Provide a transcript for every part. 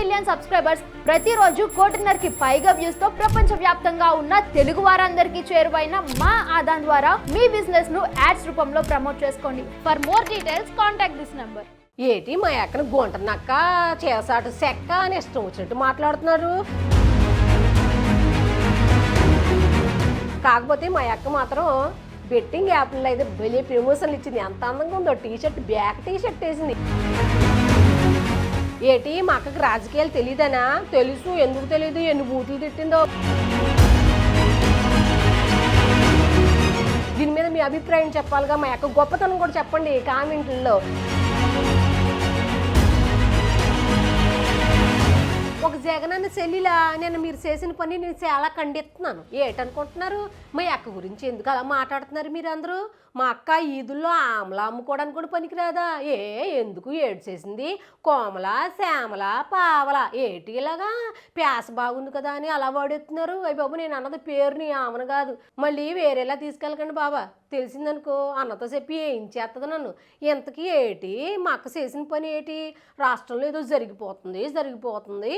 Million subscribers ప్రతిరోజు కోటిన్నరకి పైగా వ్యూస్తో ప్రపంచ వ్యాప్తంగా ఉన్న తెలుగు వారందరికీ చేరువైన మా ఆదాన్ ద్వారా మీ బిజినెస్ను యాడ్స్ రూపంలో ప్రమోట్ చేసుకోండి. For more details contact this number ఏటి మా ఎక్కడ గుంటనక్క చేసాటు సెక్క అని ఇష్టం వచ్చినట్టు మాట్లాడుతున్నారు. కాకపోతే మా అక్క మాత్రం బెట్టింగ్ యాప్లో అయితే భలే ప్రమోషన్లు ఇచ్చింది. ఎంత అందంగా ఉందో T shirt back T shirt వేసింది. ఏటి మా అక్కకి రాజకీయాలు తెలియదనా తెలుసు. ఎందుకు తెలియదు ఎన్ని బూతులు తిట్టిందో. దీని మీద మీ అభిప్రాయం చెప్పాలిగా. మా యొక్క గొప్పతనం కూడా చెప్పండి. కామెంట్లలో. ఒక జగనన్న చెల్లిలా నేను మీరు చేసిన పని నేను చాలా ఖండిస్తున్నాను. ఏటనుకుంటున్నారు? మా అక్క గురించి ఎందుకు అలా మాట్లాడుతున్నారు మీరు అందరూ మా అక్క ఈదుల్లో ఆమలా అమ్ముకోవడానికి కూడా పనికిరాదా? ఏ ఎందుకు ఏడు చేసింది కోమల శ్యామల పావల ఏటి ఇలాగా? ప్యాస బాగుంది కదా అని అలా వాడేస్తున్నారు. అయ్యి బాబు నేను అన్నది పేరుని ఆమెను కాదు. మళ్ళీ వేరేలా తీసుకెళ్ళకండి బాబా. తెలిసిందనుకో అన్నతో చెప్పి ఏం చేస్తుంది నన్ను? ఇంతకీ ఏటి? మా అక్క చేసిన పని ఏంటి? రాష్ట్రంలో ఏదో జరిగిపోతుంది జరిగిపోతుంది.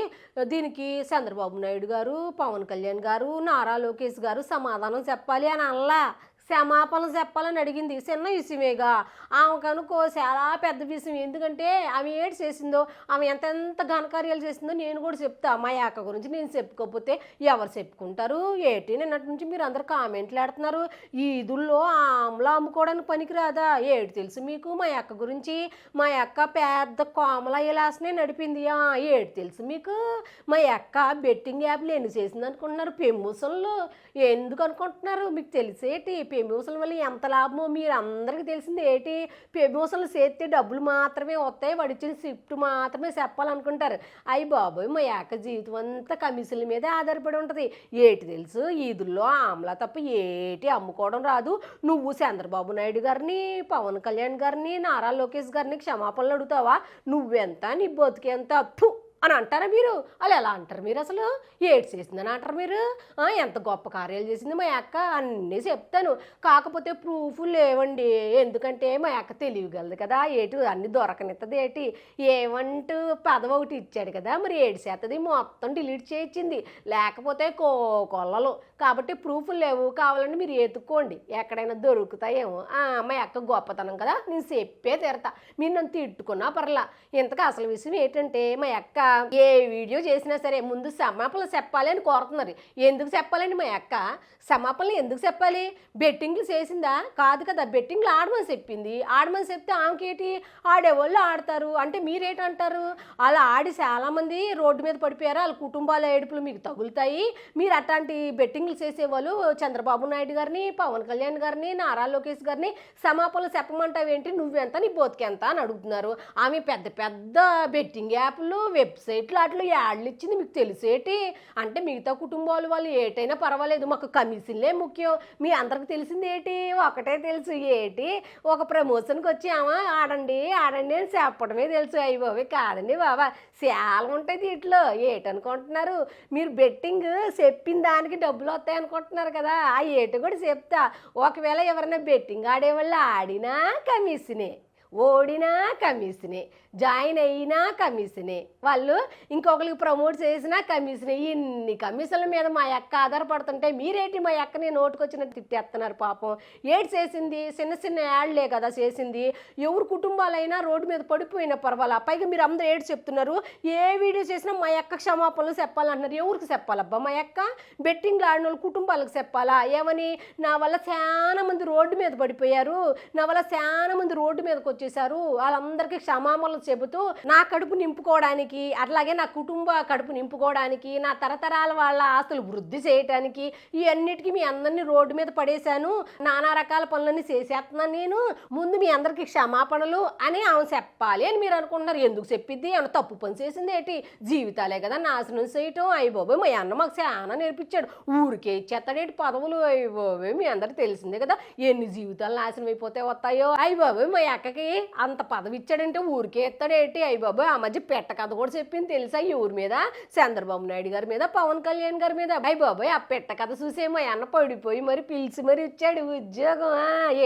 దీనికి చంద్రబాబు నాయుడు గారు పవన్ కళ్యాణ్ గారు నారా లోకేష్ గారు సమాధానం చెప్పాలి అని అనలా. క్షమాపణ చెప్పాలని అడిగింది. చిన్న విషయమేగా? ఆమె కనుకో చాలా పెద్ద విషయం. ఎందుకంటే ఆమె ఏడు చేసిందో ఆమె ఎంతెంత ఘనకార్యాలు చేసిందో నేను కూడా చెప్తా. మా యాక గురించి నేను చెప్పుకోకపోతే ఎవరు చెప్పుకుంటారు? ఏటి? నిన్నటి నుంచి మీరు అందరు కామెంట్లు ఆడుతున్నారు. ఈ ఇదుల్లో ఆమ్లా అమ్ముకోవడానికి పనికిరాదా? ఏడు తెలుసు మీకు? మా అక్క గురించి మా అక్క పెద్ద కోమల ఇలాసనే నడిపింది. ఏడు తెలుసు మీకు? మా అక్క బెట్టింగ్ యాప్లు ఎన్ని చేసింది అనుకుంటున్నారు. పెమ్ముసలు ఎందుకు అనుకుంటున్నారు? మీకు తెలిసేటి? పెమ్యూసల వల్ల ఎంత లాభమో మీరు అందరికీ తెలిసింది. ఏంటి? పెమ్యూసలు చేస్తే డబ్బులు మాత్రమే వస్తాయి. వాడు ఇచ్చిన షిఫ్ట్ మాత్రమే చెప్పాలనుకుంటారు. అయ్యి బాబోయ్ మా యొక్క జీవితం అంతా కమిషన్ల మీదే ఆధారపడి ఉంటుంది. ఏటి తెలుసు? ఈదుల్లో ఆమ్లా తప్ప ఏటి అమ్ముకోవడం రాదు. నువ్వు చంద్రబాబు నాయుడు గారిని పవన్ కళ్యాణ్ గారిని నారా లోకేష్ గారిని క్షమాపణలు అడుగుతావా? నువ్వెంత నీ బతికేంత? అప్పు అని అంటారా మీరు? అలా ఎలా అంటారు మీరు అసలు? ఏడు చేసిందని అంటారు మీరు? ఎంత గొప్ప కార్యాలు చేసింది మా అక్క? అన్నీ చెప్తాను. కాకపోతే ప్రూఫ్ లేవండి. ఎందుకంటే మా అక్క తెలియగలదు కదా. ఏటు అన్ని దొరకనిస్తుంది ఏటి? ఏమంటూ పదవ ఒకటి ఇచ్చాడు కదా. మరి ఏడు చేస్తుంది మొత్తం డిలీట్ చేయించింది. లేకపోతే కో కొల్లలు. కాబట్టి ప్రూఫ్లు లేవు. కావాలంటే మీరు ఎత్తుక్కోండి ఎక్కడైనా దొరుకుతాయేమో. ఆ, మా అక్క గొప్పతనం కదా. నేను చెప్పే తీరతా. మీరు నన్ను తిట్టుకున్నా పర్లా. ఇంతకు అసలు విషయం ఏంటంటే మా అక్క ఏ వీడియో చేసినా సరే ముందు క్షమాపణలు చెప్పాలి అని కోరుతున్నారు. ఎందుకు చెప్పాలండి మా అక్క? క్షమాపణలు ఎందుకు చెప్పాలి? బెట్టింగ్లు చేసిందా? కాదు కదా. బెట్టింగ్లు ఆడమని చెప్పింది. ఆడమని చెప్తే ఆమెకేటి ఆడేవాళ్ళు ఆడతారు. అంటే మీరేటంటారు? అలా ఆడి చాలామంది రోడ్డు మీద పడిపోయారు? వాళ్ళ కుటుంబాల ఏడుపులు మీకు తగులుతాయి. మీరు అట్లాంటి బెట్టింగ్లు చేసేవాళ్ళు చంద్రబాబు నాయుడు గారిని పవన్ కళ్యాణ్ గారిని నారా లోకేష్ గారిని. క్షమాపణలు చెప్పమంటావేంటి? నువ్వెంత నీ బోతికెంత అని అడుగుతున్నారు. ఆమె పెద్ద పెద్ద బెట్టింగ్ యాప్లు వెబ్సైట్లు అట్లు యాడ్లు ఇచ్చింది మీకు తెలిసేటి అంటే మిగతా కుటుంబాలు వాళ్ళు ఏటైనా పర్వాలేదు. మాకు కమిషన్లే ముఖ్యం. మీ అందరికి తెలిసింది ఏంటి? ఒకటే తెలుసు ఏటి? ఒక ప్రమోషన్కి వచ్చి ఆమె ఆడండి ఆడండి అని చెప్పడమే తెలుసు. అయ్యి బాబే కాదండి బాబా. చాలా ఉంటాయి దీంట్లో ఏటనుకుంటున్నారు? మీరు బెట్టింగ్ చెప్పిన దానికి డబ్బులు వస్తాయి అనుకుంటున్నారు కదా ఆ ఏటు కూడా చెప్తా ఒకవేళ ఎవరైనా బెట్టింగ్ ఆడేవాళ్ళు ఆడినా కమిషనే ఓడినా కమిషనే జాయిన్ అయినా కమిషనే వాళ్ళు ఇంకొకరికి ప్రమోట్ చేసినా కమిషనే. ఇన్ని కమిషన్ల మీద మా అక్క ఆధారపడుతుంటే మీరేంటి మా అక్కని నోటుకొచ్చిన తిట్టేస్తున్నారు పాపం? ఏడు చేసింది చిన్న చిన్న యాడ్లే కదా చేసింది. ఎవరు కుటుంబాలైనా రోడ్డు మీద పడిపోయినా పర్వాలా? పైగా మీరు అందరూ ఏడు చెప్తున్నారు. ఏ వీడియో చేసినా మా అక్క క్షమాపణలు చెప్పాలంటున్నారు. ఎవరికి చెప్పాలబ్బా? మా అక్క బెట్టింగ్లు ఆడిన వాళ్ళ కుటుంబాలకు చెప్పాలా? ఏమని? నా వల్ల చాలా మంది రోడ్డు మీద పడిపోయారు. నా వల్ల చాలా మంది రోడ్డు మీదకి వచ్చేసారు వాళ్ళందరికీ క్షమాపణలు చెబుతూ నా కడుపు నింపుకోవడానికి అట్లాగే నా కుటుంబ కడుపు నింపుకోవడానికి నా తరతరాల వాళ్ళ ఆస్తులు వృద్ధి చేయటానికి ఇవన్నిటికీ మీ అందరినీ రోడ్డు మీద పడేశాను. నానా రకాల పనులన్నీ చేసేస్తున్నాను నేను. ముందు మీ అందరికీ క్షమాపణలు అని ఆమె చెప్పాలి అని మీరు అనుకుంటున్నారు. ఎందుకు చెప్పింది ఆమె తప్పు పని చేసింది ఏంటి? జీవితాలే కదా నాశనం చేయటం. అయ్యి బాబోయ్ మా అన్న మాకు చాలా నేర్పించాడు. ఊరికే ఇచ్చేస్తాడేటి పదవులు? అయ్యి బాబోయ్ మీ అందరికి తెలిసిందే కదా. ఎన్ని జీవితాలు నాశనం అయిపోతే వస్తాయో? అయ్యి బాబోయ్ మా అక్కకి అంత పదవి ఇచ్చాడంటే ఊరికే ఇస్తాడేటి అయ్యి బాబు ఆ మధ్య పెట్ట కథ కూడా చెప్పింది తెలుసా ఈ ఊరి మీద? చంద్రబాబు నాయుడు గారి మీద పవన్ కళ్యాణ్ గారి మీద. అయ్యి బాబాయ్ ఆ పెట్ట కథ చూసేమో అన్న పడిపోయి మరి పిలిచి మరి ఇచ్చాడు ఉద్యోగం.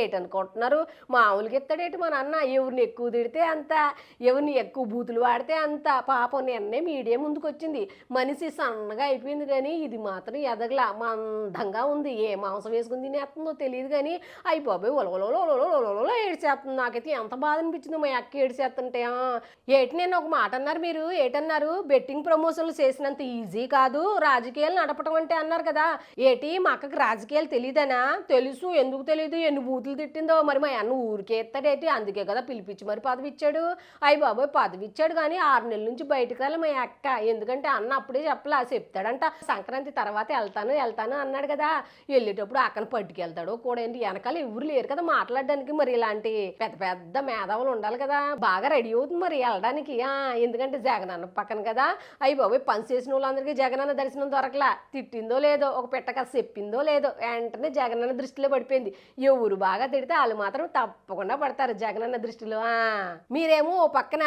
ఏటనుకుంటున్నారు? మామూలుగా ఇస్తాడేటి మా నాన్న? ఎవరిని ఎక్కువ తిడితే అంత? ఎవరిని ఎక్కువ బూతులు వాడితే అంత? పాపం నిన్నే మీడియా ముందుకు వచ్చింది మనిషి సన్నగా అయిపోయింది కానీ ఇది మాత్రం ఎదగల మందంగా ఉంది. ఏ మాంసం వేసుకుని తినేస్తుందో తెలియదు కానీ అయ్యి బాబాయ్ ఒలవలో ఏడ్చేస్తుంది. నాకైతే ఎంత బాధ అనిపించింది మా అక్క ఏడిసేస్తుంటే ఏటి నేను ఒక మాట అన్నారు మీరు? ఏటన్నారు? బెట్టింగ్ ప్రమోషన్లు చేసినంత ఈజీ కాదు. రాజకీయాలు నడపటం అంటే అన్నారు కదా. ఏటి మా అక్కకి రాజకీయాలు తెలియదనా తెలుసు. ఎందుకు తెలియదు ఎన్ని బూతులు తిట్టిందో? మరి మా అన్న ఊరికే ఎత్తాడేటి అందుకే కదా పిలిపించి మరి పదవి ఇచ్చాడు. అయ్యి బాబోయ్ పదవి ఇచ్చాడు కానీ ఆరు నెలల నుంచి బయటకు రాలి మా అక్క. ఎందుకంటే అన్న అప్పుడే చెప్పలా చెప్తాడంట. సంక్రాంతి తర్వాత వెళ్తాను వెళ్తాను అన్నాడు కదా. వెళ్ళేటప్పుడు అక్కను పట్టుకెళ్తాడు. కూడా ఏంటి వెనకాల ఎవరు లేరు కదా మాట్లాడడానికి మరి ఇలాంటి పెద్ద పెద్ద మేధావులు ఉండాలి కదా. బాగా రెడీ అవుతుంది మరి వెళ్ళడానికి. ఎందుకంటే జగనన్న పక్కన కదా. అయ్యి బాబు పని చేసిన వాళ్ళందరికీ జగనన్న దర్శనం దొరకలా. తిట్టిందో లేదో ఒక పెట్టక చెప్పిందో లేదో వెంటనే జగనన్న దృష్టిలో పడిపోయింది. ఎవరు బాగా తిడితే వాళ్ళు మాత్రం తప్పకుండా పడతారు జగనన్న దృష్టిలో. మీరేమో ఓ పక్కన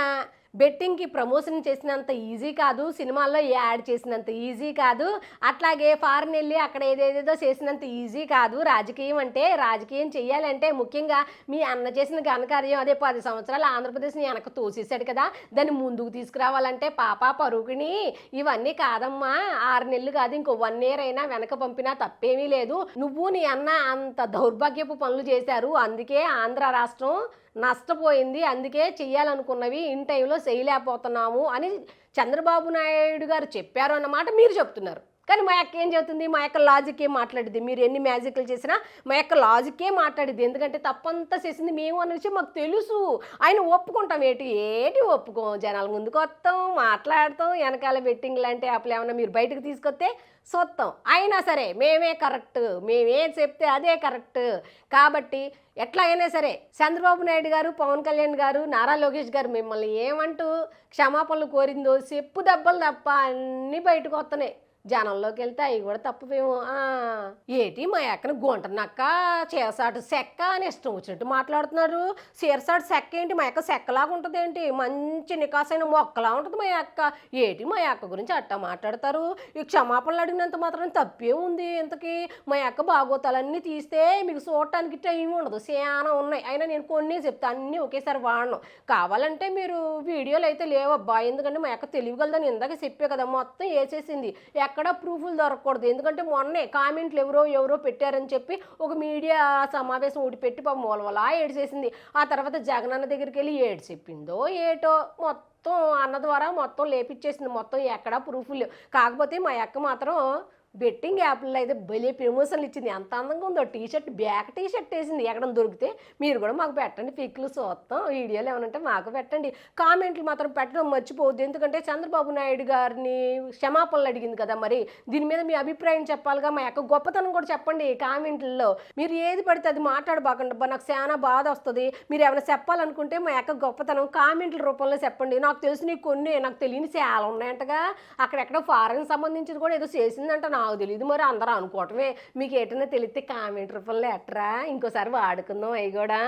బెట్టింగ్కి ప్రమోషన్ చేసినంత ఈజీ కాదు సినిమాల్లో యాడ్ చేసినంత ఈజీ కాదు అట్లాగే ఫారెన్ వెళ్ళి అక్కడ ఏదేదేదో చేసినంత ఈజీ కాదు. రాజకీయం అంటే రాజకీయం చేయాలంటే ముఖ్యంగా మీ అన్న చేసిన ఘనకార్యం అదే పది సంవత్సరాలు ఆంధ్రప్రదేశ్ని వెనక తోసేసాడు కదా దాన్ని ముందుకు తీసుకురావాలంటే పాప పరుగుని. ఇవన్నీ కాదమ్మా ఆరు నెలలు కాదు ఇంకో వన్ ఇయర్ అయినా వెనక పంపినా తప్పేమీ లేదు. నువ్వు నీ అన్న అంత దౌర్భాగ్యపు పనులు చేశారు అందుకే ఆంధ్ర రాష్ట్రం నష్టపోయింది. అందుకే చేయాలనుకున్నవి ఇన్ టైంలో చేయలేకపోతున్నాము అని చంద్రబాబు నాయుడు గారు చెప్పారు అన్నమాట మీరు చెప్తున్నారు. కానీ మా యొక్క ఏం చెబుతుంది? మా యొక్క లాజికే మాట్లాడింది మీరు ఎన్ని మ్యాజిక్లు చేసినా మా యొక్క లాజికే మాట్లాడింది ఎందుకంటే తప్పంతా చేసింది మేము అన్న విషయం మాకు తెలుసు. ఆయన ఒప్పుకుంటాం. ఏటి? ఏటి ఒప్పుకోం? జనాల ముందుకు వస్తాం మాట్లాడతాం వెనకాల బెట్టింగ్ లాంటి యాప్లు ఏమైనా మీరు బయటకు తీసుకొస్తే సొత్తం. అయినా సరే మేమే కరెక్ట్ మేమేం చెప్తే అదే కరెక్ట్ కాబట్టి ఎట్లాగైనా సరే చంద్రబాబు నాయుడు గారు పవన్ కళ్యాణ్ గారు నారా లోకేష్ గారు మిమ్మల్ని ఏమంటూ క్షమాపణలు కోరిందో చెప్పు దెబ్బలు తప్ప అన్నీ బయటకు వస్తున్నాయి. జనంలోకి వెళ్తే అవి కూడా తప్పవేమో. ఏటి మా అక్కన గుంట నక్క చేసాటు సెక్క అని ఇష్టం వచ్చినట్టు మాట్లాడుతున్నారు. చీరసాటు సెక్క ఏంటి? మా యొక్క సెక్కలాగా ఉంటుంది ఏంటి మంచి నికాసైన మొక్కలా ఉంటుంది మా అక్క. ఏటి మా అక్క గురించి అట్టా మాట్లాడతారు? ఈ క్షమాపణలు అడిగినంత మాత్రం తప్పే ఉంది ఇంతకీ. మా యొక్క బాగోతాలన్నీ తీస్తే మీకు చూడటానికి టైం ఉండదు. చాలా ఉన్నాయి. అయినా నేను కొన్ని చెప్తా అన్నీ ఒకేసారి వాడను. కావాలంటే మీరు వీడియోలు అయితే లేవబ్బా. ఎందుకంటే మా యొక్క తెలియగలదని ఇందాక చెప్పే కదా మొత్తం వేసేసింది. ఎక్కడ ప్రూఫ్లు దొరకకూడదు. ఎందుకంటే మొన్నే కామెంట్లు ఎవరో ఎవరో పెట్టారని చెప్పి ఒక మీడియా సమావేశం ఒకటి పెట్టి పాపం మూలవలా ఏడ్చేసింది. ఆ తర్వాత జగనన్న దగ్గరికి వెళ్ళి ఏడు చెప్పిందో ఏటో మొత్తం అన్న ద్వారా మొత్తం లేపిచ్చేసింది. మొత్తం ఎక్కడా ప్రూఫ్లు కాకపోతే మా అక్క మాత్రం బెట్టింగ్ యాప్లలో అయితే భలే ప్రమోషన్లు ఇచ్చింది. ఎంత అందంగా ఉందో. T shirt back T shirt వేసింది. ఎక్కడ దొరికితే మీరు కూడా మాకు పెట్టండి. పిక్లు చూస్తాం. వీడియోలు ఏమైనా ఉంటే మాకు పెట్టండి. కామెంట్లు మాత్రం పెట్టడం మర్చిపోవద్దు. ఎందుకంటే చంద్రబాబు నాయుడు గారిని క్షమాపణలు అడిగింది కదా మరి. దీని మీద మీ అభిప్రాయం చెప్పాలిగా? మా యొక్క గొప్పతనం కూడా చెప్పండి కామెంట్లలో. మీరు ఏది పడితే అది మాట్లాడబాకండి. నాకు చాలా బాధ వస్తుంది. మీరు ఏమైనా చెప్పాలనుకుంటే మా యొక్క గొప్పతనం కామెంట్ల రూపంలో చెప్పండి. నాకు తెలిసిన కొన్ని నాకు తెలియని చాలా ఉన్నాయంటగా. అక్కడెక్కడ ఫారెన్ సంబంధించింది కూడా ఏదో చేసిందంట నాకు తెలియదు మరి అందరూ అనుకోవటమే. మీకు ఏటైనా తెలిస్తే కామెంట్ రూపంలో ఎట్టరా ఇంకోసారి వాడుకుందాం అవి కూడా